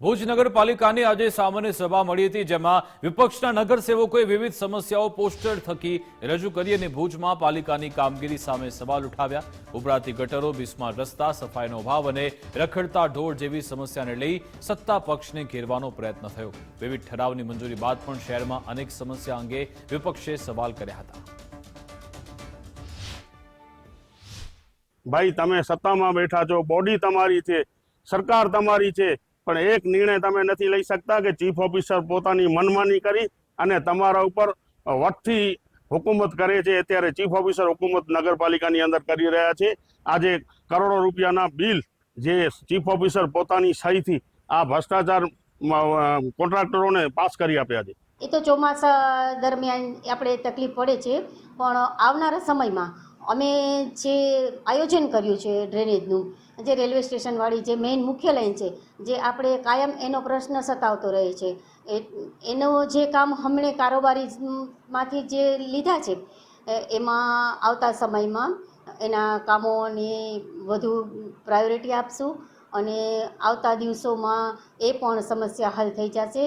ભુજ નગરપાલિકાની આજે સામાન્ય સભા મળી હતી, જેમાં વિપક્ષના નગરસેવકોએ વિવિધ સમસ્યાઓ પોસ્ટર થકી રજૂ કરી અને ભુજમાં પાલિકાની કામગીરી સામે સવાલ ઉઠાવ્યા. ઉભરાતી ગટરો, બિસ્માર રસ્તા, સફાઈનો અભાવ અને રખડતા ઢોર જેવી સમસ્યાને લઈ સત્તા પક્ષને ઘેરવાનો પ્રયત્ન થયો. વિવિધ ઠરાવની મંજૂરી બાદ પણ શહેરમાં અનેક સમસ્યા અંગે વિપક્ષે સવાલ કર્યા હતા. ભાઈ, તમે સત્તામાં બેઠા છો, બોડી તમારી છે, સરકાર તમારી છે પણ એક નિર્ણય તમે નથી લઈ શકતા કે ચીફ ઓફિસર પોતાની મનમાની કરી અને તમારા ઉપર વટથી હુકુમત કરે છે અત્યારે ચીફ ઓફિસર હુકુમત નગરપાલિકાની અંદર કરી રહ્યા છે. આજે કરોડો રૂપિયાના બિલ જે ચીફ ઓફિસર પોતાની સહીથી આ ભ્રષ્ટાચાર કોન્ટ્રાક્ટરોને પાસ કરી આપ્યા છે. એ તો ચોમાસા દરમિયાન આપણે તકલીફ પડે છે, પણ આવનારા સમયમાં અમે જે આયોજન કર્યું છે ડ્રેનેજનું, જે રેલવે સ્ટેશનવાળી જે મેઇન મુખ્ય લાઈન છે, જે આપણે કાયમ એનો પ્રશ્ન સતાવતો રહે છે, એ, એનો જે કામ હમણે કારોબારીમાંથી જે લીધા છે એમાં આવતા સમયમાં એના કામોને વધુ પ્રાયોરિટી આપશું અને આવતા દિવસોમાં એ પણ સમસ્યા હલ થઈ જશે.